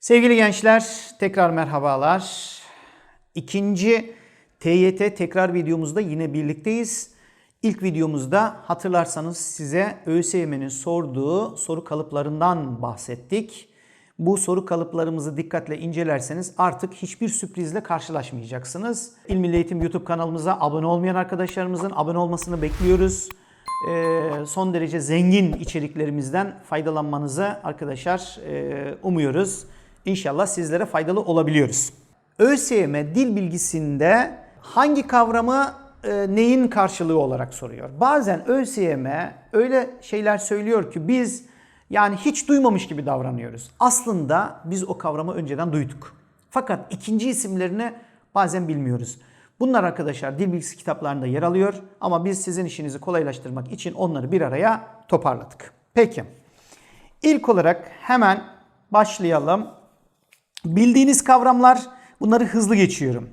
Sevgili gençler, tekrar merhabalar. İkinci TYT tekrar videomuzda yine birlikteyiz. İlk videomuzda hatırlarsanız size ÖSYM'nin sorduğu soru kalıplarından bahsettik. Bu soru kalıplarımızı dikkatle incelerseniz artık hiçbir sürprizle karşılaşmayacaksınız. İl Milli Eğitim YouTube kanalımıza abone olmayan arkadaşlarımızın abone olmasını bekliyoruz. Ee, son derece zengin içeriklerimizden faydalanmanızı arkadaşlar e, umuyoruz. İnşallah sizlere faydalı olabiliyoruz. ÖSYM dil bilgisinde hangi kavramı e, neyin karşılığı olarak soruyor? Bazen ÖSYM öyle şeyler söylüyor ki biz yani hiç duymamış gibi davranıyoruz. Aslında biz o kavramı önceden duyduk. Fakat ikinci isimlerini bazen bilmiyoruz. Bunlar arkadaşlar dil bilgisi kitaplarında yer alıyor ama biz sizin işinizi kolaylaştırmak için onları bir araya toparladık. Peki. İlk olarak hemen başlayalım. Bildiğiniz kavramlar bunları hızlı geçiyorum.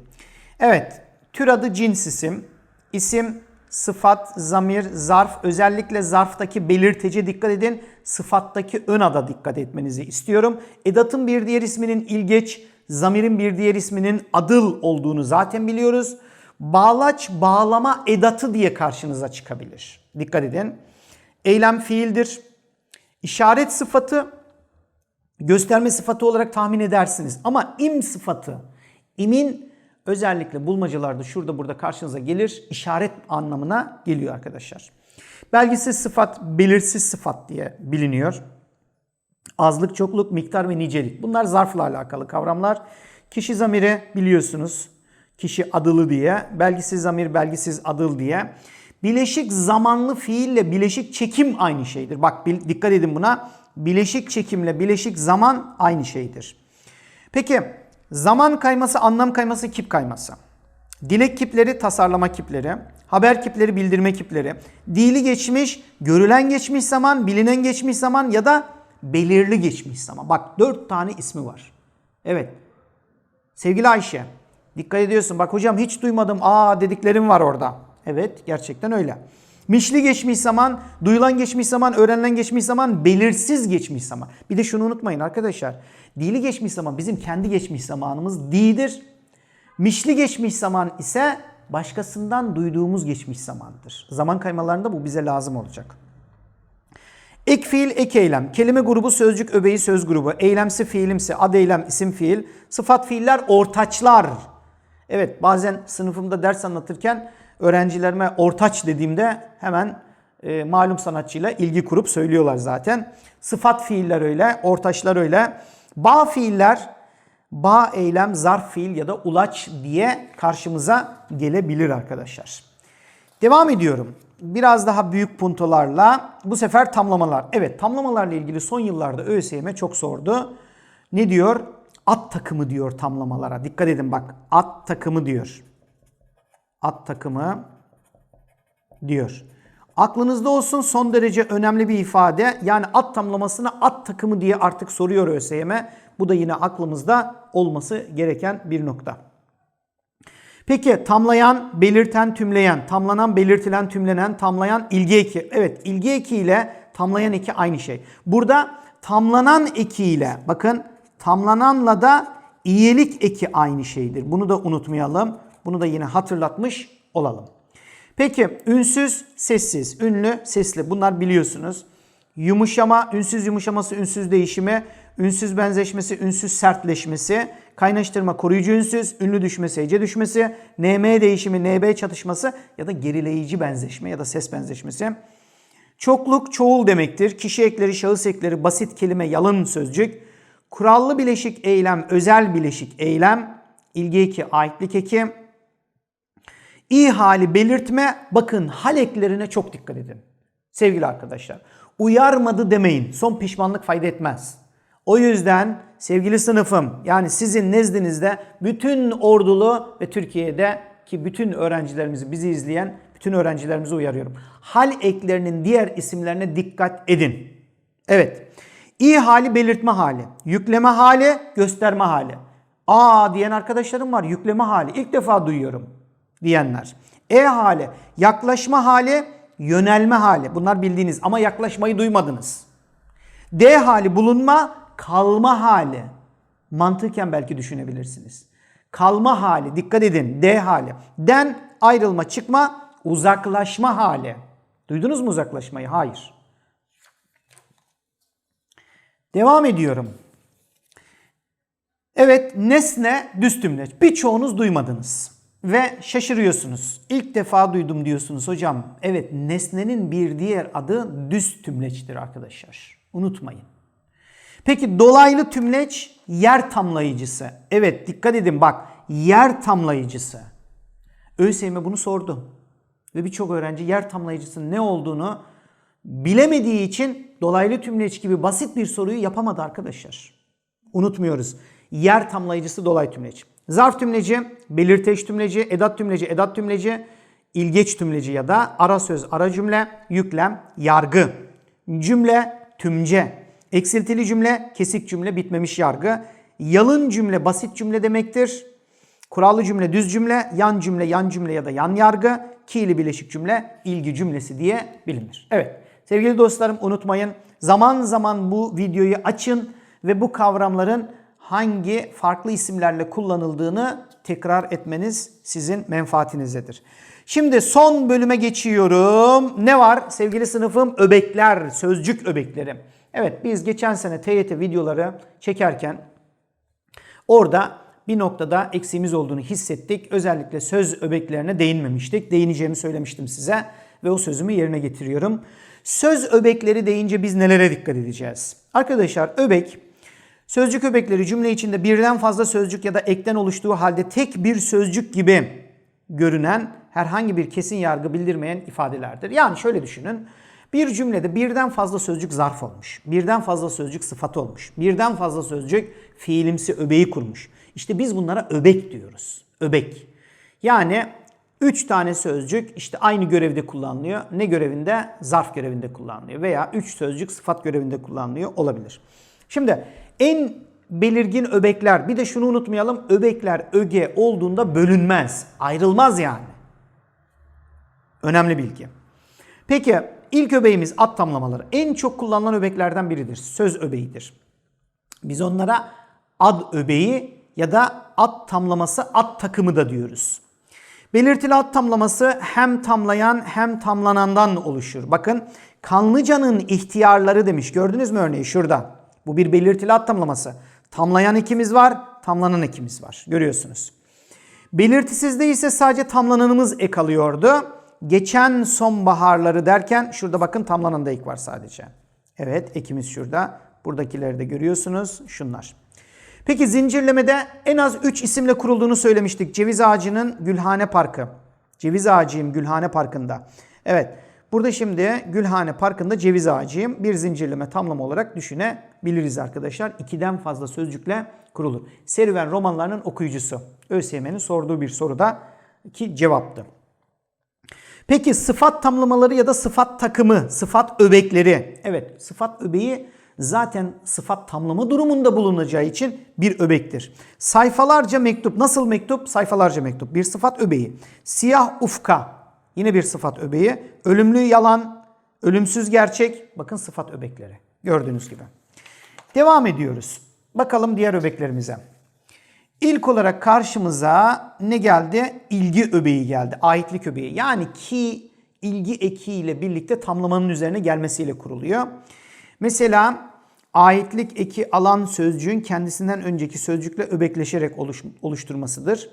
Evet, tür adı cins isim, isim, sıfat, zamir, zarf, özellikle zarftaki belirtece dikkat edin, sıfattaki ön ada dikkat etmenizi istiyorum. Edatın bir diğer isminin ilgeç, zamirin bir diğer isminin adıl olduğunu zaten biliyoruz. Bağlaç, bağlama edatı diye karşınıza çıkabilir. Dikkat edin. Eylem fiildir. İşaret sıfatı gösterme sıfatı olarak tahmin edersiniz. Ama im sıfatı, imin özellikle bulmacalarda şurada burada karşınıza gelir. işaret anlamına geliyor arkadaşlar. Belgisiz sıfat, belirsiz sıfat diye biliniyor. Azlık, çokluk, miktar ve nicelik. Bunlar zarfla alakalı kavramlar. Kişi zamiri biliyorsunuz. Kişi adılı diye. Belgisiz zamir, belgisiz adıl diye. Bileşik zamanlı fiille bileşik çekim aynı şeydir. Bak dikkat edin buna. Bileşik çekimle bileşik zaman aynı şeydir. Peki zaman kayması, anlam kayması, kip kayması. Dilek kipleri, tasarlama kipleri, haber kipleri, bildirme kipleri, dili geçmiş, görülen geçmiş zaman, bilinen geçmiş zaman ya da belirli geçmiş zaman. Bak dört tane ismi var. Evet. Sevgili Ayşe, dikkat ediyorsun. Bak hocam hiç duymadım. Aa dediklerim var orada. Evet, gerçekten öyle. Mişli geçmiş zaman, duyulan geçmiş zaman, öğrenilen geçmiş zaman, belirsiz geçmiş zaman. Bir de şunu unutmayın arkadaşlar. Dili geçmiş zaman bizim kendi geçmiş zamanımız değildir. Mişli geçmiş zaman ise başkasından duyduğumuz geçmiş zamandır. Zaman kaymalarında bu bize lazım olacak. Ek fiil, ek eylem. Kelime grubu, sözcük, öbeği, söz grubu. Eylemsi, fiilimsi, ad eylem, isim fiil. Sıfat fiiller, ortaçlar. Evet bazen sınıfımda ders anlatırken öğrencilerime ortaç dediğimde hemen e, malum sanatçıyla ilgi kurup söylüyorlar zaten. Sıfat fiiller öyle, ortaçlar öyle. Bağ fiiller, bağ eylem, zarf fiil ya da ulaç diye karşımıza gelebilir arkadaşlar. Devam ediyorum. Biraz daha büyük puntolarla bu sefer tamlamalar. Evet tamlamalarla ilgili son yıllarda ÖSYM çok sordu. Ne diyor? At takımı diyor tamlamalara. Dikkat edin bak. At takımı diyor. At takımı diyor. Aklınızda olsun son derece önemli bir ifade. Yani at tamlamasını at takımı diye artık soruyor ÖSYM. Bu da yine aklımızda olması gereken bir nokta. Peki tamlayan, belirten, tümleyen, tamlanan, belirtilen, tümlenen, tamlayan, ilgi eki. Evet ilgi eki ile tamlayan eki aynı şey. Burada tamlanan eki ile bakın tamlananla da iyilik eki aynı şeydir. Bunu da unutmayalım. Bunu da yine hatırlatmış olalım. Peki ünsüz, sessiz, ünlü, sesli bunlar biliyorsunuz. Yumuşama, ünsüz yumuşaması, ünsüz değişimi, ünsüz benzeşmesi, ünsüz sertleşmesi, kaynaştırma, koruyucu ünsüz, ünlü düşmesi, hece düşmesi, NM değişimi, NB çatışması ya da gerileyici benzeşme ya da ses benzeşmesi. Çokluk çoğul demektir. Kişi ekleri, şahıs ekleri, basit kelime, yalın sözcük. Kurallı bileşik eylem, özel bileşik eylem, ilgi eki, aitlik eki. İyi hali belirtme, bakın hal eklerine çok dikkat edin. Sevgili arkadaşlar, uyarmadı demeyin. Son pişmanlık fayda etmez. O yüzden sevgili sınıfım yani sizin nezdinizde bütün ordulu ve Türkiye'de ki bütün öğrencilerimizi bizi izleyen bütün öğrencilerimizi uyarıyorum. Hal eklerinin diğer isimlerine dikkat edin. Evet. İyi hali belirtme hali, yükleme hali, gösterme hali. Aa diyen arkadaşlarım var. Yükleme hali ilk defa duyuyorum diyenler. E hali yaklaşma hali, yönelme hali. Bunlar bildiğiniz ama yaklaşmayı duymadınız. D hali bulunma, kalma hali. Mantıken belki düşünebilirsiniz. Kalma hali, dikkat edin D hali. Den ayrılma, çıkma, uzaklaşma hali. Duydunuz mu uzaklaşmayı? Hayır. Devam ediyorum. Evet nesne düz tümleç. Birçoğunuz duymadınız ve şaşırıyorsunuz. İlk defa duydum diyorsunuz hocam. Evet nesnenin bir diğer adı düz tümleçtir arkadaşlar. Unutmayın. Peki dolaylı tümleç yer tamlayıcısı. Evet dikkat edin bak yer tamlayıcısı. ÖSYM bunu sordu. Ve birçok öğrenci yer tamlayıcısının ne olduğunu bilemediği için dolaylı tümleç gibi basit bir soruyu yapamadı arkadaşlar. Unutmuyoruz. Yer tamlayıcısı dolay tümleç. Zarf tümleci, belirteç tümleci, edat tümleci, edat tümleci, ilgeç tümleci ya da ara söz, ara cümle, yüklem, yargı. Cümle, tümce. Eksiltili cümle, kesik cümle, bitmemiş yargı. Yalın cümle, basit cümle demektir. Kurallı cümle, düz cümle, yan cümle, yan cümle ya da yan yargı, kiili bileşik cümle, ilgi cümlesi diye bilinir. Evet, sevgili dostlarım unutmayın. Zaman zaman bu videoyu açın ve bu kavramların hangi farklı isimlerle kullanıldığını tekrar etmeniz sizin menfaatinizdedir. Şimdi son bölüme geçiyorum. Ne var sevgili sınıfım? Öbekler, sözcük öbekleri. Evet biz geçen sene TYT videoları çekerken orada bir noktada eksiğimiz olduğunu hissettik. Özellikle söz öbeklerine değinmemiştik. Değineceğimi söylemiştim size ve o sözümü yerine getiriyorum. Söz öbekleri deyince biz nelere dikkat edeceğiz? Arkadaşlar öbek Sözcük öbekleri cümle içinde birden fazla sözcük ya da ekten oluştuğu halde tek bir sözcük gibi görünen herhangi bir kesin yargı bildirmeyen ifadelerdir. Yani şöyle düşünün. Bir cümlede birden fazla sözcük zarf olmuş. Birden fazla sözcük sıfat olmuş. Birden fazla sözcük fiilimsi öbeği kurmuş. İşte biz bunlara öbek diyoruz. Öbek. Yani 3 tane sözcük işte aynı görevde kullanılıyor. Ne görevinde? Zarf görevinde kullanılıyor. Veya 3 sözcük sıfat görevinde kullanılıyor olabilir. Şimdi en belirgin öbekler bir de şunu unutmayalım öbekler öge olduğunda bölünmez. Ayrılmaz yani. Önemli bilgi. Peki ilk öbeğimiz at tamlamaları. En çok kullanılan öbeklerden biridir. Söz öbeğidir. Biz onlara ad öbeği ya da at tamlaması at takımı da diyoruz. Belirtili ad tamlaması hem tamlayan hem tamlanandan oluşur. Bakın Kanlıca'nın ihtiyarları demiş. Gördünüz mü örneği şurada. Bu bir belirtili ad tamlaması. Tamlayan ekimiz var, tamlanan ekimiz var. Görüyorsunuz. Belirtisizde ise sadece tamlananımız ek alıyordu. Geçen sonbaharları derken şurada bakın tamlanan da ek var sadece. Evet ekimiz şurada. Buradakileri de görüyorsunuz. Şunlar. Peki zincirlemede en az 3 isimle kurulduğunu söylemiştik. Ceviz Ağacı'nın Gülhane Parkı. Ceviz Ağacıyım Gülhane Parkı'nda. Evet. Burada şimdi Gülhane Parkı'nda ceviz ağacıyım. Bir zincirleme tamlama olarak düşünebiliriz arkadaşlar. İkiden fazla sözcükle kurulur. Serüven romanlarının okuyucusu. ÖSYM'nin sorduğu bir soruda ki cevaptı. Peki sıfat tamlamaları ya da sıfat takımı, sıfat öbekleri. Evet sıfat öbeği zaten sıfat tamlama durumunda bulunacağı için bir öbektir. Sayfalarca mektup. Nasıl mektup? Sayfalarca mektup. Bir sıfat öbeği. Siyah ufka. Yine bir sıfat öbeği. Ölümlü yalan, ölümsüz gerçek. Bakın sıfat öbekleri. Gördüğünüz gibi. Devam ediyoruz. Bakalım diğer öbeklerimize. İlk olarak karşımıza ne geldi? İlgi öbeği geldi. Aitlik öbeği. Yani ki ilgi ekiyle birlikte tamlamanın üzerine gelmesiyle kuruluyor. Mesela aitlik eki alan sözcüğün kendisinden önceki sözcükle öbekleşerek oluş, oluşturmasıdır.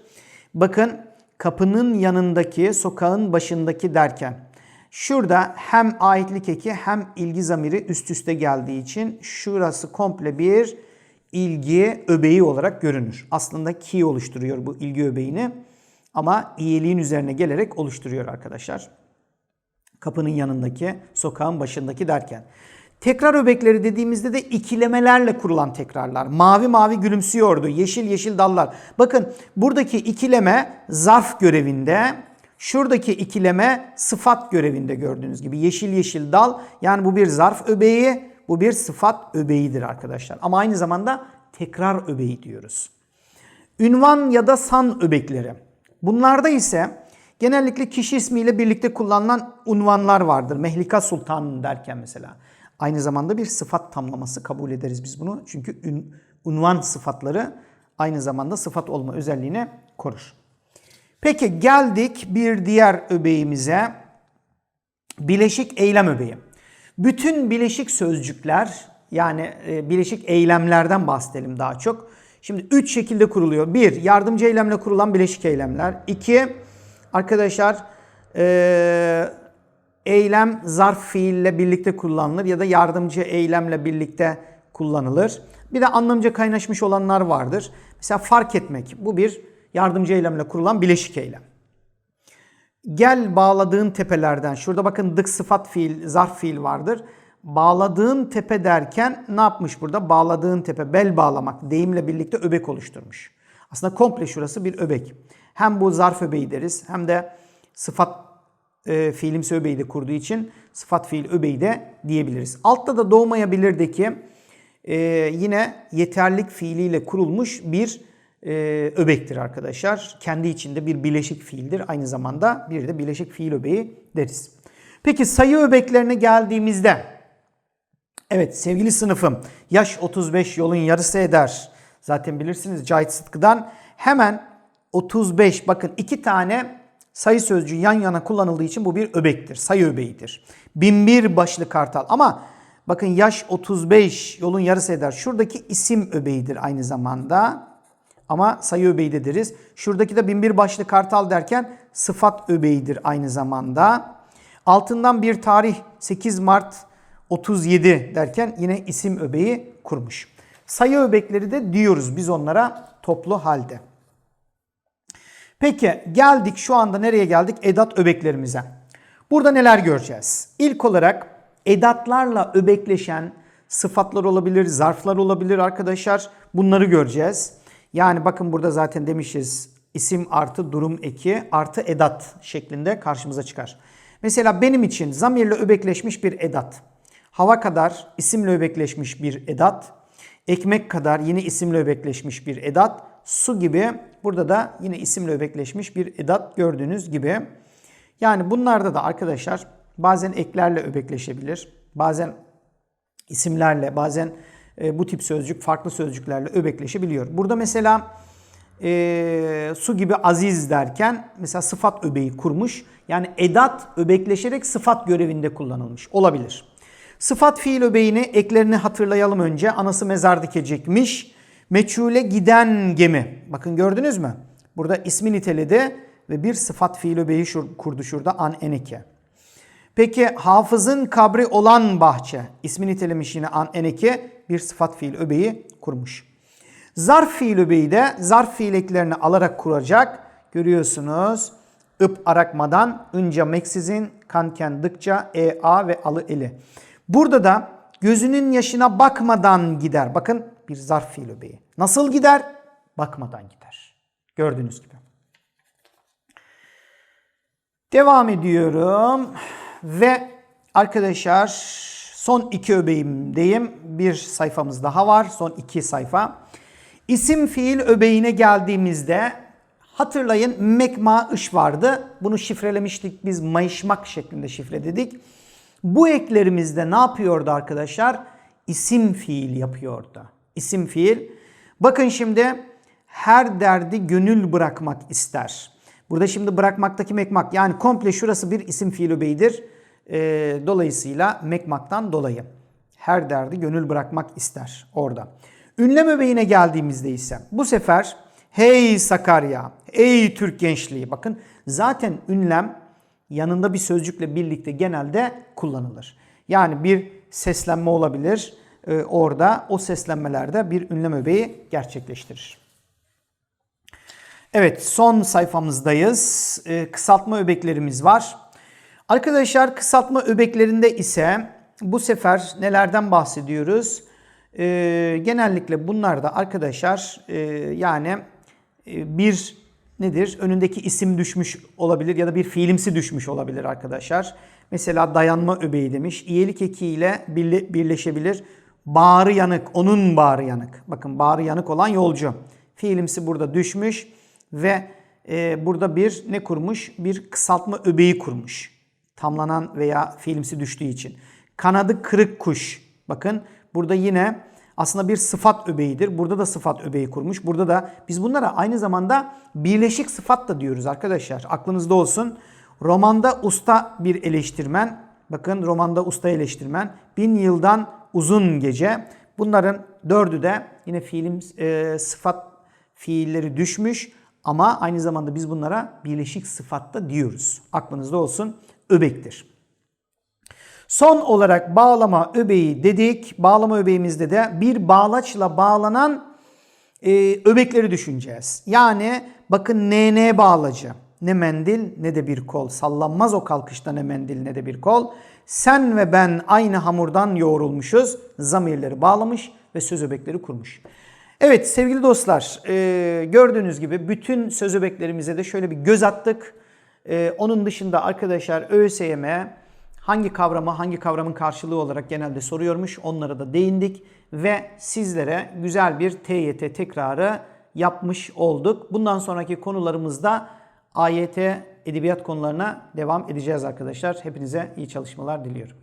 Bakın kapının yanındaki, sokağın başındaki derken şurada hem aitlik eki hem ilgi zamiri üst üste geldiği için şurası komple bir ilgi öbeği olarak görünür. Aslında ki oluşturuyor bu ilgi öbeğini ama iyiliğin üzerine gelerek oluşturuyor arkadaşlar. Kapının yanındaki, sokağın başındaki derken. Tekrar öbekleri dediğimizde de ikilemelerle kurulan tekrarlar. Mavi mavi gülümsüyordu. Yeşil yeşil dallar. Bakın buradaki ikileme zarf görevinde. Şuradaki ikileme sıfat görevinde gördüğünüz gibi. Yeşil yeşil dal. Yani bu bir zarf öbeği. Bu bir sıfat öbeğidir arkadaşlar. Ama aynı zamanda tekrar öbeği diyoruz. Ünvan ya da san öbekleri. Bunlarda ise Genellikle kişi ismiyle birlikte kullanılan unvanlar vardır. Mehlika Sultan derken mesela. Aynı zamanda bir sıfat tamlaması kabul ederiz biz bunu. Çünkü ün, unvan sıfatları aynı zamanda sıfat olma özelliğini korur. Peki geldik bir diğer öbeğimize. Bileşik eylem öbeği. Bütün bileşik sözcükler yani e, bileşik eylemlerden bahsedelim daha çok. Şimdi üç şekilde kuruluyor. Bir, yardımcı eylemle kurulan bileşik eylemler. İki, arkadaşlar e, eylem zarf fiille birlikte kullanılır ya da yardımcı eylemle birlikte kullanılır. Bir de anlamca kaynaşmış olanlar vardır. Mesela fark etmek. Bu bir yardımcı eylemle kurulan bileşik eylem. Gel bağladığın tepelerden. Şurada bakın dık sıfat fiil, zarf fiil vardır. Bağladığın tepe derken ne yapmış burada? Bağladığın tepe, bel bağlamak deyimle birlikte öbek oluşturmuş. Aslında komple şurası bir öbek. Hem bu zarf öbeği deriz hem de sıfat e, fiilimsi öbeği de kurduğu için sıfat fiil öbeği de diyebiliriz. Altta da doğmayabilirdeki e, yine yeterlik fiiliyle kurulmuş bir e, öbektir arkadaşlar. Kendi içinde bir bileşik fiildir. Aynı zamanda bir de bileşik fiil öbeği deriz. Peki sayı öbeklerine geldiğimizde evet sevgili sınıfım yaş 35 yolun yarısı eder. Zaten bilirsiniz Cahit Sıtkı'dan hemen 35 bakın iki tane sayı sözcüğü yan yana kullanıldığı için bu bir öbektir. Sayı öbeğidir. Binbir başlı kartal ama bakın yaş 35 yolun yarısı eder. Şuradaki isim öbeğidir aynı zamanda. Ama sayı öbeği de deriz. Şuradaki de binbir başlı kartal derken sıfat öbeğidir aynı zamanda. Altından bir tarih 8 Mart 37 derken yine isim öbeği kurmuş. Sayı öbekleri de diyoruz biz onlara toplu halde. Peki geldik şu anda nereye geldik? Edat öbeklerimize. Burada neler göreceğiz? İlk olarak edatlarla öbekleşen sıfatlar olabilir, zarflar olabilir arkadaşlar. Bunları göreceğiz. Yani bakın burada zaten demişiz isim artı durum eki artı edat şeklinde karşımıza çıkar. Mesela benim için zamirle öbekleşmiş bir edat. Hava kadar isimle öbekleşmiş bir edat. Ekmek kadar yine isimle öbekleşmiş bir edat. Su gibi burada da yine isimle öbekleşmiş bir edat gördüğünüz gibi. Yani bunlarda da arkadaşlar bazen eklerle öbekleşebilir. Bazen isimlerle bazen e, bu tip sözcük farklı sözcüklerle öbekleşebiliyor. Burada mesela e, su gibi aziz derken mesela sıfat öbeği kurmuş. Yani edat öbekleşerek sıfat görevinde kullanılmış olabilir. Sıfat fiil öbeğini eklerini hatırlayalım önce. Anası mezar dikecekmiş. Meçhule giden gemi. Bakın gördünüz mü? Burada ismi niteledi ve bir sıfat fiil öbeği şur, kurdu şurada an eneke. Peki hafızın kabri olan bahçe. ismi nitelemiş yine an eneke bir sıfat fiil öbeği kurmuş. Zarf fiil öbeği de zarf fiil eklerini alarak kuracak. Görüyorsunuz. ıp arakmadan, ınca meksizin, kanken dıkça, e, a ve alı eli. Burada da gözünün yaşına bakmadan gider. Bakın bir zarf fiil öbeği. Nasıl gider? Bakmadan gider. Gördüğünüz gibi. Devam ediyorum. Ve arkadaşlar son iki öbeğimdeyim. Bir sayfamız daha var. Son iki sayfa. İsim fiil öbeğine geldiğimizde hatırlayın mekma iş vardı. Bunu şifrelemiştik biz mayışmak şeklinde şifreledik. Bu eklerimizde ne yapıyordu arkadaşlar? İsim fiil yapıyordu. İsim fiil. Bakın şimdi her derdi gönül bırakmak ister. Burada şimdi bırakmaktaki mekmak yani komple şurası bir isim fiil öbeğidir. E, dolayısıyla mekmaktan dolayı. Her derdi gönül bırakmak ister orada. Ünlem öbeğine geldiğimizde ise bu sefer hey Sakarya, ey Türk gençliği bakın zaten ünlem yanında bir sözcükle birlikte genelde kullanılır. Yani bir seslenme olabilir e, orada o seslenmelerde bir ünlem öbeği gerçekleştirir. Evet son sayfamızdayız. E, kısaltma öbeklerimiz var. Arkadaşlar kısaltma öbeklerinde ise bu sefer nelerden bahsediyoruz? E, genellikle bunlarda arkadaşlar e, yani e, bir nedir? Önündeki isim düşmüş olabilir ya da bir fiilimsi düşmüş olabilir arkadaşlar. Mesela dayanma öbeği demiş. İyelik ekiyle birleşebilir. Bağrı yanık, onun bağrı yanık. Bakın bağrı yanık olan yolcu. Fiilimsi burada düşmüş ve e, burada bir ne kurmuş? Bir kısaltma öbeği kurmuş. Tamlanan veya fiilimsi düştüğü için. Kanadı kırık kuş. Bakın burada yine aslında bir sıfat öbeğidir. Burada da sıfat öbeği kurmuş. Burada da biz bunlara aynı zamanda birleşik sıfat da diyoruz arkadaşlar. Aklınızda olsun. Romanda usta bir eleştirmen. Bakın romanda usta eleştirmen. Bin yıldan uzun gece. Bunların dördü de yine fiilim e, sıfat fiilleri düşmüş. Ama aynı zamanda biz bunlara birleşik sıfat da diyoruz. Aklınızda olsun. Öbektir. Son olarak bağlama öbeği dedik. Bağlama öbeğimizde de bir bağlaçla bağlanan e, öbekleri düşüneceğiz. Yani bakın NN bağlacı. Ne mendil ne de bir kol. Sallanmaz o kalkışta ne mendil ne de bir kol. Sen ve ben aynı hamurdan yoğrulmuşuz. Zamirleri bağlamış ve söz öbekleri kurmuş. Evet sevgili dostlar e, gördüğünüz gibi bütün söz öbeklerimize de şöyle bir göz attık. E, onun dışında arkadaşlar ÖSYM hangi kavramı hangi kavramın karşılığı olarak genelde soruyormuş onlara da değindik. Ve sizlere güzel bir TYT tekrarı yapmış olduk. Bundan sonraki konularımızda AYT edebiyat konularına devam edeceğiz arkadaşlar. Hepinize iyi çalışmalar diliyorum.